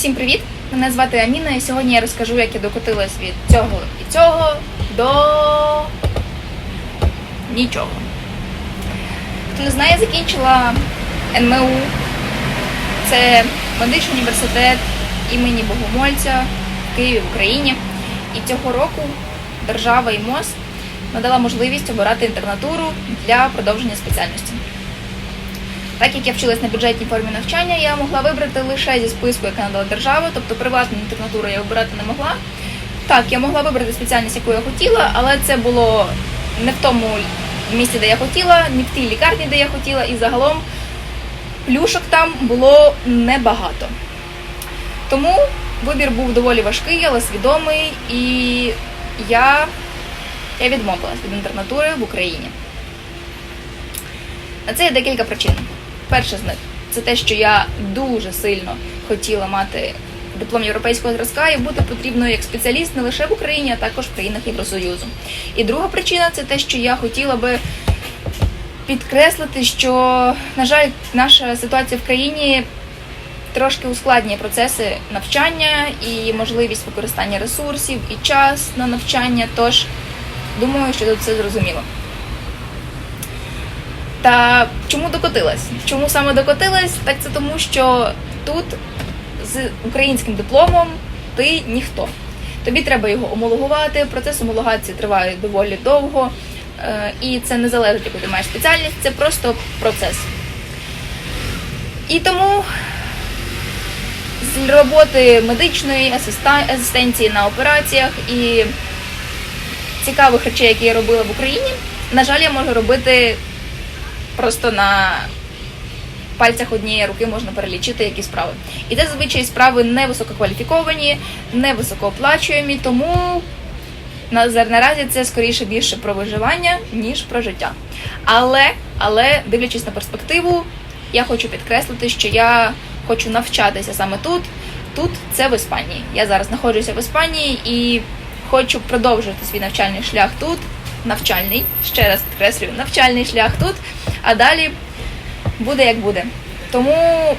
Всім привіт! Мене звати Аміна, і сьогодні я розкажу, як я докотилась від цього і цього до нічого. Хто не знає, я закінчила НМУ. Це медичний університет імені Богомольця в Києві, в Україні. І цього року держава і МОЗ надала можливість обирати інтернатуру для продовження спеціальності. Так як я вчилась на бюджетній формі навчання, я могла вибрати лише зі списку, яка надала держава, тобто приватну інтернатуру я обирати не могла. Так, я могла вибрати спеціальність, яку я хотіла, але це було не в тому місці, де я хотіла, не в тій лікарні, де я хотіла, і загалом плюшок там було небагато. Тому вибір був доволі важкий, але свідомий, і я, я відмовилась від інтернатури в Україні. На це є декілька причин. Перша з них це те, що я дуже сильно хотіла мати диплом європейського зразка і бути потрібною як спеціаліст не лише в Україні, а також в країнах Євросоюзу. І друга причина це те, що я хотіла би підкреслити, що, на жаль, наша ситуація в країні трошки ускладнює процеси навчання і можливість використання ресурсів, і час на навчання. Тож думаю, що тут все зрозуміло. Та чому докотилась? Чому саме докотилась? Так це тому, що тут з українським дипломом ти ніхто. Тобі треба його омологувати. Процес омологації триває доволі довго, е, і це не залежить, яку ти маєш спеціальність, це просто процес. І тому з роботи медичної асистенції на операціях і цікавих речей, які я робила в Україні, на жаль, я можу робити просто на пальцях однієї руки можна перелічити які справи. І це зазвичай справи не висококваліфіковані, не високооплачуємі, тому на наразі це скоріше більше про виживання, ніж про життя. Але, але дивлячись на перспективу, я хочу підкреслити, що я хочу навчатися саме тут. Тут це в Іспанії. Я зараз знаходжуся в Іспанії і хочу продовжити свій навчальний шлях тут. Навчальний, ще раз підкреслюю, навчальний шлях тут, а далі буде як буде. Тому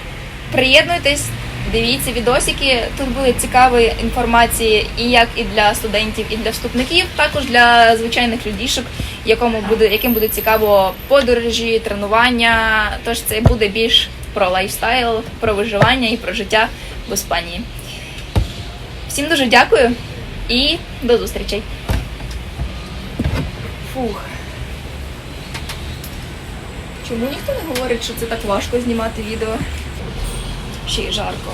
приєднуйтесь, дивіться відосики. Тут буде цікаві інформації і як і для студентів, і для вступників, також для звичайних людішок, якому буде, яким буде цікаво подорожі, тренування. Тож це буде більш про лайфстайл, про виживання і про життя в Іспанії. Всім дуже дякую і до зустрічей. Фух. Чому ніхто не говорить, що це так важко знімати відео? Ще й жарко.